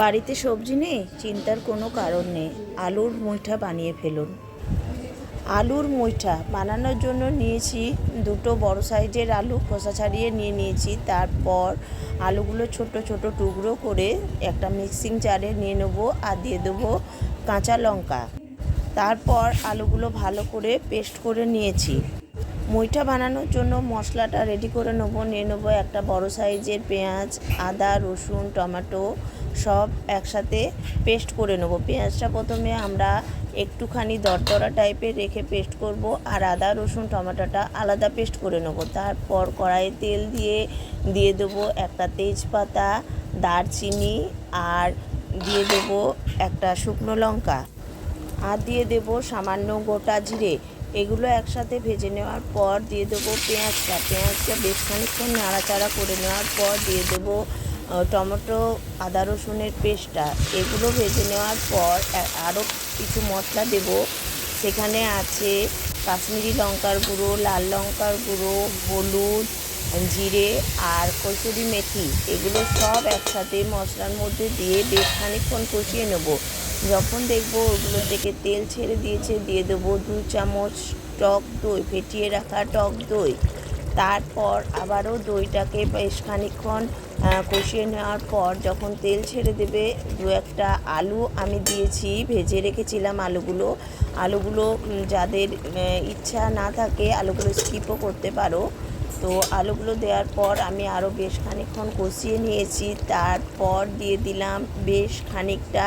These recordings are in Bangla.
বাড়িতে সবজি নেই? চিন্তার কোনো কারণ নেই। আলুর মুইঠা বানিয়ে ফেলুন। আলুর মুইঠা বানানোর জন্য নিয়েছি দুটো বড় সাইজের আলু, খোসা ছাড়িয়ে নিয়ে নিয়েছি। তারপর আলুগুলো ছোট ছোট টুকরো করে একটা মিক্সিং জারে নিয়ে নেব আর দিয়ে দেবো কাঁচা লঙ্কা। তারপর আলুগুলো ভালো করে পেস্ট করে নিয়েছি। মুইঠা বানানোর জন্য মশলাটা রেডি করে নেব। নিয়ে নেব একটা বড় সাইজের পেঁয়াজ, আদা, রসুন, টমেটো সব একসাথে পেস্ট করে নেব। পেঁয়াজটা প্রথমে আমরা একটুখানি দরদরা টাইপের রেখে পেস্ট করব আর আদা, রসুন, টমেটোটা আলাদা পেস্ট করে নেব। তারপর কড়াইয়ে তেল দিয়ে দিয়ে দেবো একটা তেজপাতা, দারচিনি আর দিয়ে দেবো একটা শুকনো লঙ্কা। আর দিয়ে দেব সামান্য গোটা জিরে। এগুলো একসাথে ভেজে নেওয়ার পর দিয়ে দেবো পেঁয়াজটা। পেঁয়াজটা বেশ খানিক্ষণ নাড়াচাড়া করে নেওয়ার পর দিয়ে দেবো টমেটো, আদা রসুনের পেস্টটা। এগুলো ভেজে নেওয়ার পর আরও কিছু মশলা দেব। সেখানে আছে কাশ্মীরি লঙ্কার গুঁড়ো, লাল লঙ্কার গুঁড়ো, হলুদ, জিরে আর কসুরি মেথি। এগুলো সব একসাথে মশলার মধ্যে দিয়ে বেশ খানিক্ষণ কষিয়ে নেব। যখন দেখব ওগুলো থেকে তেল ছেড়ে দিয়েছে, দিয়ে দেবো দু চামচ টক দই, ফেটিয়ে রাখা টক দই। তারপর আবারও দইটাকে বেশ খানিক্ষণ কষিয়ে নেওয়ার পর যখন তেল ছেড়ে দেবে, দু একটা আলু আমি দিয়েছি, ভেজে রেখেছিলাম আলুগুলো। আলুগুলো যাদের ইচ্ছা না থাকে আলুগুলো স্কিপও করতে পারো। তো আলুগুলো দেওয়ার পর আমি আরও বেশ খানিকক্ষণ কষিয়ে নিয়েছি। তারপর দিয়ে দিলাম বেশ খানিকটা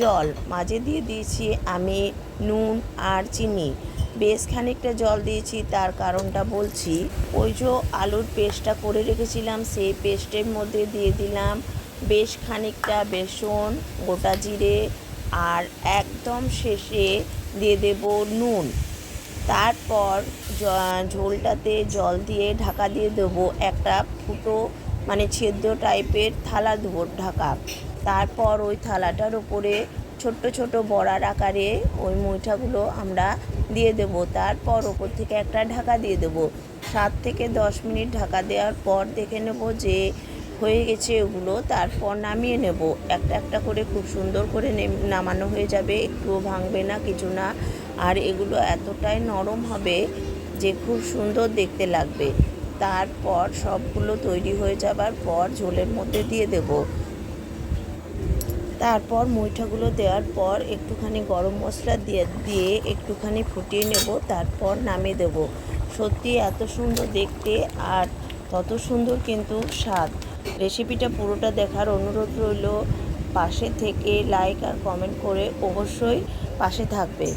জল। মাঝে দিয়ে দিয়েছি আমি নুন আর চিনি। বেশ খানিকটা জল দিয়েছি, তার কারণটা বলছি, ওই যে আলুর পেস্টটা করে রেখেছিলাম, সেই পেস্টের মধ্যে দিয়ে দিলাম বেশ খানিকটা বেসন, গোটা জিরে, আর একদম শেষে দিয়ে দেব নুন। তারপর ঝোলটাতে জল দিয়ে ঢাকা দিয়ে দেবো একটা ফুটো মানে ছেদ্র টাইপের থালা দেবো ঢাকা। তারপর ওই থালাটার উপরে ছোট্ট ছোট বড়ার আকারে ওই মুইঠাগুলো আমরা দিয়ে দেবো। তারপর ওপর থেকে একটা ঢাকা দিয়ে দেবো। সাত থেকে দশ মিনিট ঢাকা দেওয়ার পর দেখে নেব যে হয়ে গেছে ওগুলো। তারপর নামিয়ে নেব। একটা একটা করে খুব সুন্দর করে নেম- নামানো হয়ে যাবে। একটুও ভাঙবে না, কিছু না। আর এগুলো এতটাই নরম হবে যে খুব সুন্দর দেখতে লাগবে। তারপর সবগুলো তৈরি হয়ে যাবার পর ঝোলের মধ্যে দিয়ে দেব। তারপর মুইঠাগুলো দেওয়ার পর একটুখানি গরম মশলা দিয়ে দিয়ে একটুখানি ফুটিয়ে নেব, তারপর নামিয়ে দেব। সত্যি এত সুন্দর দেখতে আর তত সুন্দর কিন্তু স্বাদ। রেসিপিটা পুরোটা দেখার অনুরোধ রইল, পাশে থেকে লাইক আর কমেন্ট করে অবশ্যই পাশে থাকবে।